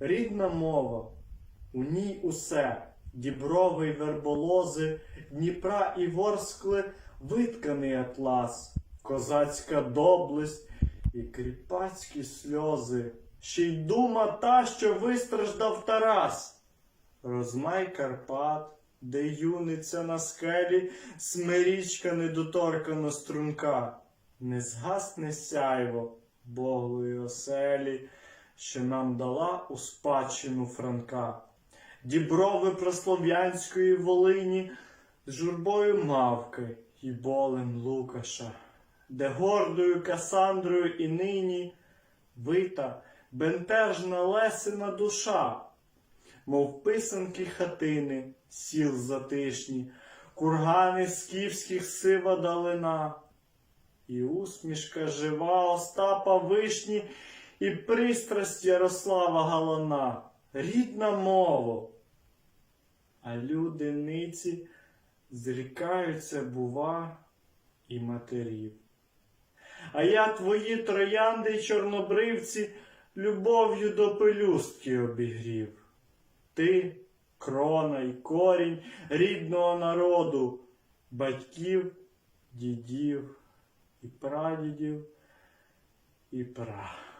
рідна мова, у ній усе, діброви й верболози, Дніпра і ворскли, витканий атлас, козацька доблесть і кріпацькі сльози, ще й дума та, що вистраждав Тарас. Розмай Карпат, де юниця на скелі, смирічка недоторкано струнка, не згасне сяйво Боглої оселі, що нам дала у спадщину Франка. Діброви прослов'янської Волині з журбою мавки і болем Лукаша, де гордою Касандрою і нині вита бентежна лесина душа, мов писанки хатини, сіл затишні, кургани скіфських сива далина, і усмішка жива Остапа вишні, і пристрасть Ярослава Галана, рідна мова. А люди ниці зрікаються, бува, і матерів. А я твої троянди й чорнобривці любов'ю до пелюстки обігрів. Ти крона й корінь рідного народу, батьків, дідів і прадідів і пра.